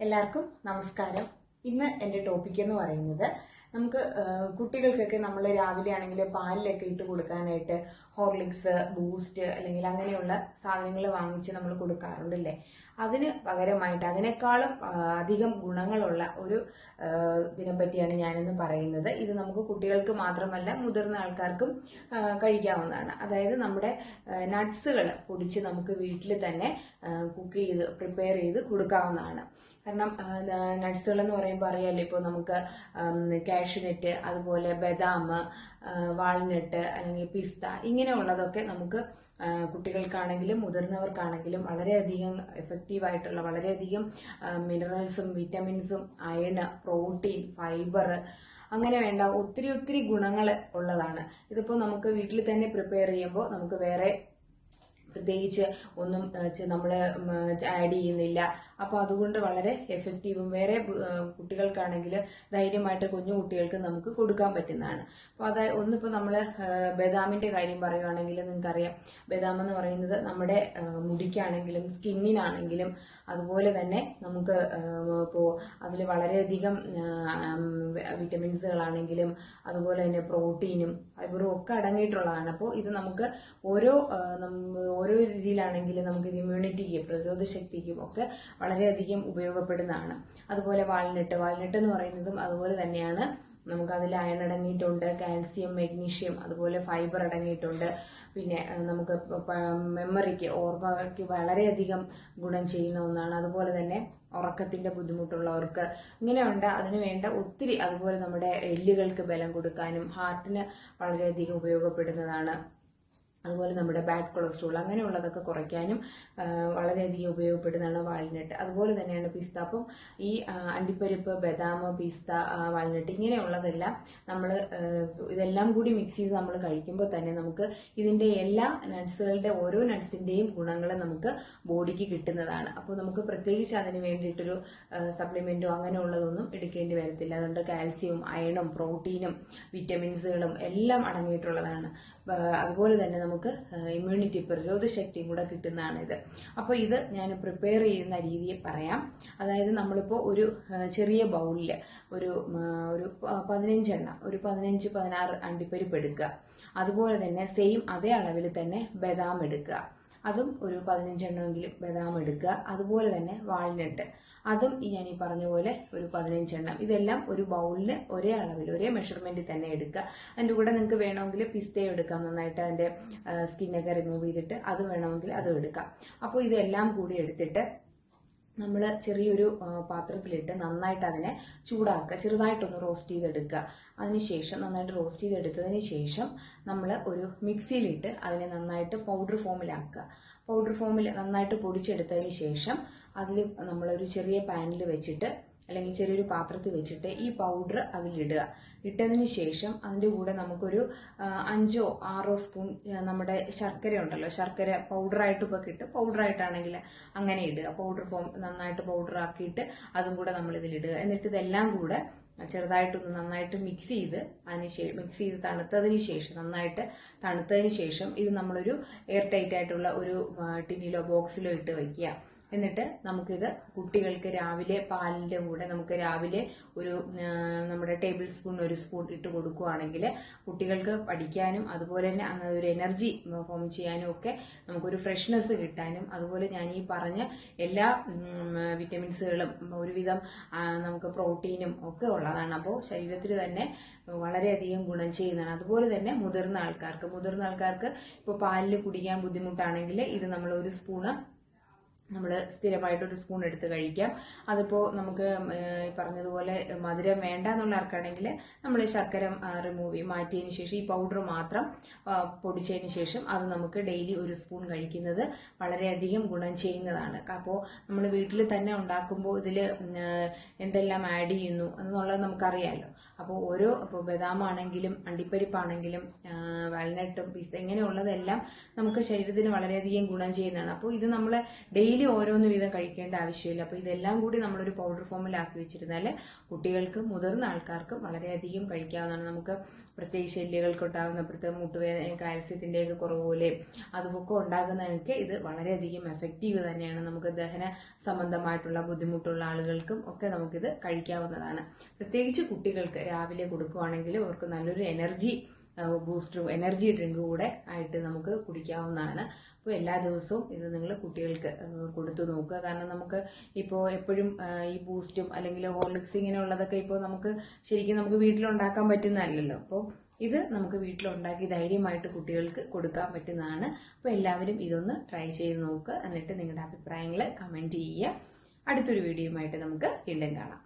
എല്ലാവർക്കും നമസ്കാരം. ഇന്ന് എന്റെ ടോപ്പിക് എന്ന് പറയുന്നത് നമുക്ക് കുട്ടികൾക്കൊക്കെ നമ്മൾ രാവിലെ ആണെങ്കിൽ പാലിലൊക്കെ ഇട്ട് കൊടുക്കാനായിട്ട് ഹോർലിക്സ് ബൂസ്റ്റ് അല്ലെങ്കിൽ അങ്ങനെയുള്ള സാധനങ്ങൾ വാങ്ങിച്ച് നമ്മൾ കൊടുക്കാറുണ്ടല്ലേ? അതിന് പകരമായിട്ട് അതിനേക്കാളും അധികം ഗുണങ്ങളുള്ള ഒരു ഇതിനെ ഇതിനെപ്പറ്റിയാണ് ഞാനിന്ന് പറയുന്നത്. ഇത് നമുക്ക് കുട്ടികൾക്ക് മാത്രമല്ല മുതിർന്ന ആൾക്കാർക്കും കഴിക്കാവുന്നതാണ്. അതായത് നമ്മുടെ നട്ട്സുകൾ പൊടിച്ച് നമുക്ക് വീട്ടിൽ തന്നെ കുക്ക് ചെയ്ത് പ്രിപ്പയർ ചെയ്ത് കൊടുക്കാവുന്നതാണ്. കാരണം നട്ട്സുകൾ എന്ന് പറയുമ്പോൾ അറിയാലോ ഇപ്പോൾ നമുക്ക് കാഷ്യൂനട്ട് അതുപോലെ ബദാം വാൾനട്ട് അല്ലെങ്കിൽ പിസ്ത ഇങ്ങനെയുള്ളതൊക്കെ നമുക്ക് കുട്ടികൾക്കാണെങ്കിലും മുതിർന്നവർക്കാണെങ്കിലും വളരെയധികം എഫക്റ്റീവായിട്ടുള്ള വളരെയധികം മിനറൽസും വിറ്റമിൻസും അയണ് പ്രോട്ടീൻ ഫൈബർ അങ്ങനെ വേണ്ട ഒത്തിരി ഒത്തിരി ഗുണങ്ങൾ ഉള്ളതാണ്. ഇതിപ്പോൾ നമുക്ക് വീട്ടിൽ തന്നെ പ്രിപ്പയർ ചെയ്യുമ്പോൾ നമുക്ക് വേറെ പ്രത്യേകിച്ച് ഒന്നും നമ്മൾ ആഡ് ചെയ്യുന്നില്ല. അപ്പോൾ അതുകൊണ്ട് വളരെ എഫക്റ്റീവും വേറെ കുട്ടികൾക്കാണെങ്കിൽ ധൈര്യമായിട്ട് കുഞ്ഞു കുട്ടികൾക്ക് നമുക്ക് കൊടുക്കാൻ പറ്റുന്നതാണ്. അപ്പോൾ അതായത് ഒന്നിപ്പോൾ നമ്മൾ ബദാമിന്റെ കാര്യം പറയുകയാണെങ്കിൽ നിങ്ങൾക്കറിയാം. ബദാം എന്ന് പറയുന്നത് നമ്മുടെ മുടിക്കാണെങ്കിലും സ്കിന്നിനാണെങ്കിലും അതുപോലെ തന്നെ നമുക്ക് ഇപ്പോൾ അതിൽ വളരെയധികം വിറ്റമിൻസുകളാണെങ്കിലും അതുപോലെ തന്നെ പ്രോട്ടീനും ഫൈബറും ഒക്കെ അടങ്ങിയിട്ടുള്ളതാണ്. അപ്പോൾ ഇത് നമുക്ക് ഓരോ ഓരോ രീതിയിലാണെങ്കിലും നമുക്ക് ഇത് ഇമ്മ്യൂണിറ്റിക്കും പ്രതിരോധ ശക്തിക്കും ഒക്കെ വളരെയധികം ഉപയോഗപ്പെടുന്നതാണ്. അതുപോലെ വാൾനട്ട് വാൾനട്ട് എന്ന് പറയുന്നതും അതുപോലെ തന്നെയാണ്. നമുക്ക് അതിൽ അയൺ അടങ്ങിയിട്ടുണ്ട് കാൽസ്യം മെഗ്നീഷ്യം അതുപോലെ ഫൈബർ അടങ്ങിയിട്ടുണ്ട്. പിന്നെ നമുക്ക് മെമ്മറിക്ക് ഓർമ്മയ്ക്ക് വളരെയധികം ഗുണം ചെയ്യുന്ന ഒന്നാണ്. അതുപോലെ തന്നെ ഉറക്കത്തിന്റെ ബുദ്ധിമുട്ടുള്ളവർക്ക് ഇങ്ങനെയുണ്ട്. അതിന് വേണ്ട ഒത്തിരി അതുപോലെ നമ്മുടെ എല്ലുകൾക്ക് ബലം കൊടുക്കാനും ഹാർട്ടിന് വളരെയധികം ഉപയോഗപ്പെടുന്നതാണ്. അതുപോലെ നമ്മുടെ ബാഡ് കൊളസ്ട്രോൾ അങ്ങനെയുള്ളതൊക്കെ കുറയ്ക്കാനും വളരെയധികം ഉപയോഗപ്പെടുന്നതാണ് വാൾനട്ട് അതുപോലെ തന്നെയാണ് പിസ്ത. അപ്പം ഈ അണ്ടിപ്പരിപ്പ് ബദാം പിസ്ത വാൾനട്ട് ഇങ്ങനെയുള്ളതെല്ലാം നമ്മൾ ഇതെല്ലാം കൂടി മിക്സ് ചെയ്ത് നമ്മൾ കഴിക്കുമ്പോൾ തന്നെ നമുക്ക് ഇതിന്റെ എല്ലാ നട്ട്സുകളുടെ ഓരോ നട്ട്സിന്റെയും ഗുണങ്ങൾ നമുക്ക് ബോഡിക്ക് കിട്ടുന്നതാണ്. അപ്പോൾ നമുക്ക് പ്രത്യേകിച്ച് അതിന് വേണ്ടിയിട്ടൊരു സപ്ലിമെന്റോ അങ്ങനെയുള്ളതൊന്നും എടുക്കേണ്ടി വരത്തില്ല. അതുകൊണ്ട് കാൽസ്യവും അയണും പ്രോട്ടീനും വിറ്റമിൻസുകളും എല്ലാം അടങ്ങിയിട്ടുള്ളതാണ്. അതുപോലെ തന്നെ നമുക്ക് ഇമ്മ്യൂണിറ്റി പ്രതിരോധ ശക്തിയും കൂടെ ഇത് അപ്പോൾ ഇത് ഞാൻ പ്രിപ്പയർ ചെയ്യുന്ന രീതിയെ പറയാം. അതായത് നമ്മളിപ്പോൾ ഒരു ചെറിയ ബൗളിൽ ഒരു ഒരു പതിനഞ്ചെണ്ണ ഒരു പതിനഞ്ച് പതിനാറ് അണ്ടിപ്പരിപ്പ് എടുക്കുക. അതുപോലെ തന്നെ സെയിം അതേ അളവിൽ തന്നെ ബദാം എടുക്കുക. അതും ഒരു പതിനഞ്ചെണ്ണമെങ്കിലും ബദാം എടുക്കുക. അതുപോലെ തന്നെ വാൾനട്ട് അതും ഈ ഞാൻ ഈ പറഞ്ഞ പോലെ ഒരു പതിനഞ്ചെണ്ണം. ഇതെല്ലാം ഒരു ബൗളിൽ ഒരേ അളവിൽ ഒരേ മെഷർമെന്റിൽ തന്നെ എടുക്കുക. അതിന്റെ കൂടെ നിങ്ങൾക്ക് വേണമെങ്കിൽ പിസ്തയും എടുക്കാം. നന്നായിട്ട് അതിന്റെ സ്കിന്നൊക്കെ റിമൂവ് ചെയ്തിട്ട് അത് വേണമെങ്കിൽ അത് എടുക്കാം. അപ്പോൾ ഇതെല്ലാം കൂടി എടുത്തിട്ട് നമ്മൾ ചെറിയൊരു പാത്രത്തിലിട്ട് നന്നായിട്ട് അതിനെ ചൂടാക്കുക. ചെറുതായിട്ടൊന്ന് റോസ്റ്റ് ചെയ്തെടുക്കുക. അതിനുശേഷം നന്നായിട്ട് റോസ്റ്റ് ചെയ്തെടുത്തതിന് ശേഷം നമ്മൾ ഒരു മിക്സിയിലിട്ട് അതിനെ നന്നായിട്ട് പൗഡർ ഫോമിലാക്കുക പൗഡർ ഫോമിൽ നന്നായിട്ട് പൊടിച്ചെടുത്തതിന് ശേഷം അതിൽ നമ്മളൊരു ചെറിയ പാനിൽ വെച്ചിട്ട് അല്ലെങ്കിൽ ചെറിയൊരു പാത്രത്തിൽ വെച്ചിട്ട് ഈ പൗഡർ അതിലിടുക. ഇട്ടതിന് ശേഷം അതിന്റെ കൂടെ നമുക്കൊരു അഞ്ചോ ആറോ സ്പൂൺ നമ്മുടെ ശർക്കര ഉണ്ടല്ലോ ശർക്കര പൗഡറായിട്ട് ഇപ്പോൾ കിട്ടും. പൗഡറായിട്ടാണെങ്കിൽ അങ്ങനെ ഇടുക. പൗഡർ നന്നായിട്ട് പൗഡർ ആക്കിയിട്ട് അതും കൂടെ നമ്മൾ ഇതിലിടുക എന്നിട്ട് ഇതെല്ലാം കൂടെ ചെറുതായിട്ടൊന്ന് നന്നായിട്ട് മിക്സ് ചെയ്ത് അതിന് ശേഷം മിക്സ് ചെയ്ത് തണുത്തതിന് ശേഷം നന്നായിട്ട് തണുത്തതിന് ശേഷം ഇത് നമ്മളൊരു എയർ ടൈറ്റ് ആയിട്ടുള്ള ഒരു ടിന്നിലോ ബോക്സിലോ ഇട്ട് വയ്ക്കുക എന്നിട്ട് നമുക്കിത് കുട്ടികൾക്ക് രാവിലെ പാലിന്റെ കൂടെ നമുക്ക് രാവിലെ ഒരു നമ്മുടെ ടേബിൾ സ്പൂൺ ഒരു സ്പൂൺ ഇട്ട് കൊടുക്കുകയാണെങ്കിൽ കുട്ടികൾക്ക് പഠിക്കാനും അതുപോലെ തന്നെ അന്ന് ഒരു എനർജി ഫോം ചെയ്യാനും ഒക്കെ നമുക്കൊരു ഫ്രഷ്നെസ് കിട്ടാനും അതുപോലെ ഞാൻ ഈ പറഞ്ഞ എല്ലാ വിറ്റമിൻസുകളും ഒരുവിധം നമുക്ക് പ്രോട്ടീനും ഒക്കെ ഉള്ളതാണ്. അപ്പോൾ ശരീരത്തിൽ തന്നെ വളരെയധികം ഗുണം ചെയ്യുന്നതാണ്. അതുപോലെ തന്നെ മുതിർന്ന ആൾക്കാർക്ക് മുതിർന്ന ആൾക്കാർക്ക് ഇപ്പോൾ പാലിൽ കുടിക്കാൻ ബുദ്ധിമുട്ടാണെങ്കിൽ ഇത് നമ്മൾ ഒരു സ്പൂണ് നമ്മൾ സ്ഥിരമായിട്ടൊരു സ്പൂൺ എടുത്ത് കഴിക്കാം. അതിപ്പോൾ നമുക്ക് പറഞ്ഞതുപോലെ മധുരം വേണ്ട എന്നുള്ള ആർക്കാണെങ്കിൽ നമ്മൾ ശർക്കര റിമൂവ് ചെയ്യും. മാറ്റിയതിന് ശേഷം ഈ പൗഡർ മാത്രം പൊടിച്ചതിന് ശേഷം അത് നമുക്ക് ഡെയിലി ഒരു സ്പൂൺ കഴിക്കുന്നത് വളരെയധികം ഗുണം ചെയ്യുന്നതാണ്. അപ്പോൾ നമ്മൾ വീട്ടിൽ തന്നെ ഉണ്ടാക്കുമ്പോൾ ഇതിൽ എന്തെല്ലാം ആഡ് ചെയ്യുന്നു എന്നുള്ളത് നമുക്കറിയാമല്ലോ അപ്പോൾ ഓരോ ഇപ്പോൾ ബദാമാണെങ്കിലും അണ്ടിപ്പരിപ്പാണെങ്കിലും വാൽനട്ടും പീസ് ഇങ്ങനെയുള്ളതെല്ലാം നമുക്ക് ശരീരത്തിന് വളരെയധികം ഗുണം ചെയ്യുന്നതാണ്. അപ്പോൾ ഇത് നമ്മൾ ഡെയിലി ഡെയിലി ഓരോന്ന് വീതം കഴിക്കേണ്ട ആവശ്യമില്ല. അപ്പോൾ ഇതെല്ലാം കൂടി നമ്മളൊരു പൗഡർ ഫോമിലാക്കി വെച്ചിരുന്നാൽ കുട്ടികൾക്ക് മുതിർന്ന ആൾക്കാർക്കും വളരെയധികം കഴിക്കാവുന്നതാണ്. നമുക്ക് പ്രത്യേകിച്ച് എല്ലുകൾക്ക് ഉണ്ടാകുന്ന പ്രത്യേക മുട്ടുവേദന കാൽസ്യത്തിന്റെയൊക്കെ കുറവ് പോലെ അതുമൊക്കെ ഉണ്ടാകുന്നതിനൊക്കെ ഇത് വളരെയധികം എഫക്റ്റീവ് തന്നെയാണ്. നമുക്ക് ദഹന സംബന്ധമായിട്ടുള്ള ബുദ്ധിമുട്ടുള്ള ആളുകൾക്കും ഒക്കെ നമുക്കിത് കഴിക്കാവുന്നതാണ്. പ്രത്യേകിച്ച് കുട്ടികൾക്ക് രാവിലെ കൊടുക്കുകയാണെങ്കിൽ അവർക്ക് നല്ലൊരു എനർജി ബൂസ്റ്ററും എനർജി ഡ്രിങ്ക് കൂടെ ആയിട്ട് നമുക്ക് കുടിക്കാവുന്നതാണ്. അപ്പോൾ എല്ലാ ദിവസവും ഇത് നിങ്ങൾ കുട്ടികൾക്ക് കൊടുത്തു നോക്കുക. കാരണം നമുക്ക് ഇപ്പോൾ എപ്പോഴും ഈ ബൂസ്റ്റും അല്ലെങ്കിൽ ഹോർലിക്സ് ഇങ്ങനെയുള്ളതൊക്കെ ഇപ്പോൾ നമുക്ക് ശരിക്കും നമുക്ക് വീട്ടിലുണ്ടാക്കാൻ പറ്റുന്നതല്ലല്ലോ. അപ്പോൾ ഇത് നമുക്ക് വീട്ടിലുണ്ടാക്കി ധൈര്യമായിട്ട് കുട്ടികൾക്ക് കൊടുക്കാൻ പറ്റുന്നതാണ്. അപ്പോൾ എല്ലാവരും ഇതൊന്ന് ട്രൈ ചെയ്ത് നോക്കുക. എന്നിട്ട് നിങ്ങളുടെ അഭിപ്രായങ്ങൾ കമന്റ് ചെയ്യുക. അടുത്തൊരു വീഡിയോയുമായിട്ട് നമുക്ക് വീണ്ടും കാണാം.